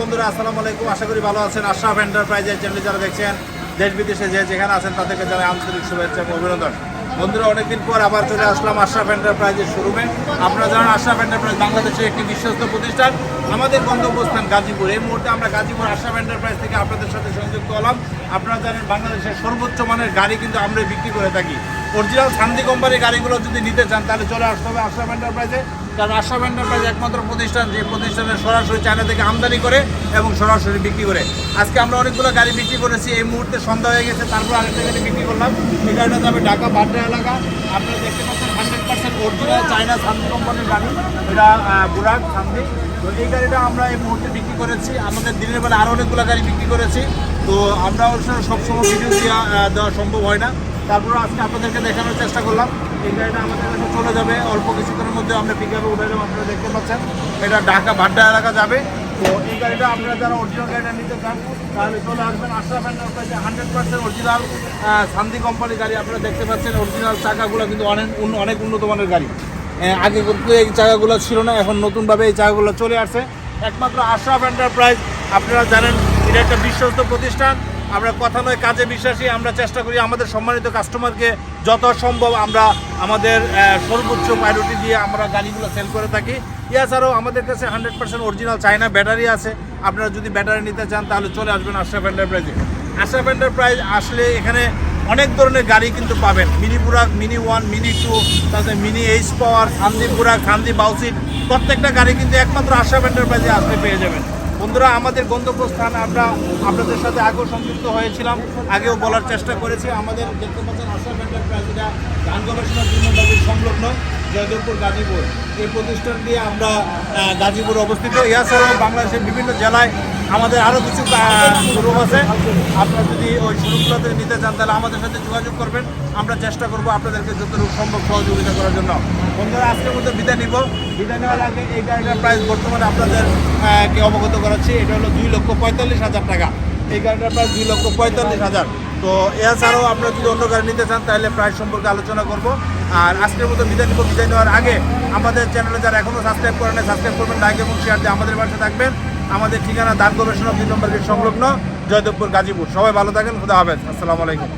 বন্ধুরা, আসসালামু আলাইকুম। আশা করি ভালো আছেন। আশরাফ এন্টারপ্রাইজের চ্যানেল যারা দেখছেন, দেশ বিদেশে যে যেখানে আছেন, তাদেরকে জানাই আন্তরিক শুভেচ্ছা এবং অভিনন্দন। বন্ধুরা, অনেকদিন পর আবার চলে আসলাম আশরাফ এন্টারপ্রাইজের শোরুমে আপনারা জানেন, আশরাফ এন্টারপ্রাইজ বাংলাদেশের একটি বিশ্বস্ত প্রতিষ্ঠান। আমাদের গন্তব্যস্থান গাজীপুর। এই মুহূর্তে আমরা গাজীপুর আশরাফ এন্টারপ্রাইজ থেকে আপনাদের সাথে সংযুক্ত হলাম। আপনারা জানেন, বাংলাদেশের সর্বোচ্চ মানের গাড়ি কিন্তু আমরা বিক্রি করে থাকি। অরিজিনাল শান্তি কোম্পানির গাড়িগুলো যদি নিতে চান, তাহলে চলে আসতে হবে আশরাফ এন্টারপ্রাইজে কারণ আশরাফ এন্টারপ্রাইজ একমাত্র প্রতিষ্ঠান, যে প্রতিষ্ঠানের সরাসরি চায়না থেকে আমদানি করে এবং সরাসরি বিক্রি করে। আজকে আমরা অনেকগুলো গাড়ি বিক্রি করেছি, এই মুহূর্তে সন্ধ্যা হয়ে গেছে, তারপর আরেকটা গাড়ি বিক্রি করলাম। এই গাড়িটা যাবে ঢাকা বাড্ডা এলাকা। আপনারা দেখতে পাচ্ছেন হান্ড্রেড পার্সেন্ট অরিজিনাল চায়না শান্তি কোম্পানির গাড়ি। এটা বুরাক শান্তি তো এই গাড়িটা আমরা এই মুহূর্তে বিক্রি করেছি। আমাদের দিনের বেলা আরও অনেকগুলো গাড়ি বিক্রি করেছি। তো আমরা অবশ্য সবসময় ভিডিও দেওয়া সম্ভব হয় না। তারপরে আজকে আপনাদেরকে দেখানোর চেষ্টা করলাম। এই গাড়িটা আমাদের কাছে চলে যাবে। অল্প কিছুক্ষণের মধ্যে আমরা পিক আপে উঠে যাব আপনারা দেখতে পাচ্ছেন। এটা ঢাকা ভাড্ডা এলাকা যাবে। তো এই গাড়িটা আপনারা যারা অরিজিনাল গাড়িটা নিতে চান, তাহলে চলে আসবেন আশরাফ এন্টারপ্রাইজে হান্ড্রেড পার্সেন্ট অরিজিনাল শান্তি কোম্পানির গাড়ি আপনারা দেখতে পাচ্ছেন। অরিজিনাল চাকাগুলো কিন্তু অনেক অনেক উন্নত মানের গাড়ি। আগে এই চাকাগুলো ছিল না, এখন নতুনভাবে এই চাকাগুলো চলে আসছে। একমাত্র আশরাফ এন্টারপ্রাইজ আপনারা জানেন, এটা একটা বিশ্বস্ত প্রতিষ্ঠান। আমরা কথা নয়, কাজে বিশ্বাসী, আমরা চেষ্টা করি আমাদের সম্মানিত কাস্টমারকে যত সম্ভব আমরা আমাদের সর্বোচ্চ প্রায়োরিটি দিয়ে আমরা গাড়িগুলো সেল করে থাকি। এছাড়াও আমাদের কাছে hundred percent original China battery আছে। আপনারা যদি ব্যাটারি নিতে চান, তাহলে চলে আসবেন আশরাফ এন্টারপ্রাইজে আশরাফ এন্টারপ্রাইজ আসলে এখানে অনেক ধরনের গাড়ি কিন্তু পাবেন। Mini Burak mini one mini two তারপরে মিনি এইচ পাওয়ার খান্দি বুরাক খান্দি বাউসিট প্রত্যেকটা গাড়ি কিন্তু একমাত্র আশরাফ এন্টারপ্রাইজে আসলে পেয়ে যাবেন। বন্ধুরা, আমাদের গন্তব্যস্থান, আমরা আপনাদের সাথে আগেও সংযুক্ত হয়েছিলাম, আগেও বলার চেষ্টা করেছি। আমাদের দেখতে পাচ্ছেন আশরাফ এন্টারপ্রাইজ এটা গবেষণার জন্য সংলগ্ন জয়দেবপুর গাজীপুর। এই প্রতিষ্ঠান দিয়ে আমরা গাজীপুর অবস্থিত। এছাড়াও বাংলাদেশের বিভিন্ন জেলায় আমাদের আরও কিছু শোরুম আছে। আপনারা যদি ওই শোরুমগুলোতে নিতে চান, তাহলে আমাদের সাথে যোগাযোগ করবেন। আমরা চেষ্টা করব আপনাদেরকে যতটুকু সম্ভব সহযোগিতা করার জন্য। বন্ধুরা, আজকের মধ্যে বিদায় নিব। বিদায় নেওয়ার আগে এই গাড়িটার প্রাইস বর্তমানে আপনাদের কে অবগত করাচ্ছি, এটা হলো দুই লক্ষ পঁয়তাল্লিশ হাজার টাকা। এই গাড়িটার প্রাইস দুই লক্ষ পঁয়তাল্লিশ হাজার। তো এছাড়াও আপনারা যদি অন্য গাড়ি নিতে চান, তাহলে প্রাইস সম্পর্কে আলোচনা করব। আর আজকের মতো বিদায় নিব। বিদায় নেওয়ার আগে আমাদের চ্যানেলে যারা এখনও সাবস্ক্রাইব করেন সাবস্ক্রাইব করবেন লাইক এবং শেয়ার দিয়ে আমাদের পাশে থাকবেন। আমাদের ঠিকানা দান গবেষণা দুই নম্বর সংলগ্ন, জয়দেবপুর, গাজীপুর। সবাই ভালো থাকেন, খুদা হাফেজ। আসসালামু আলাইকুম।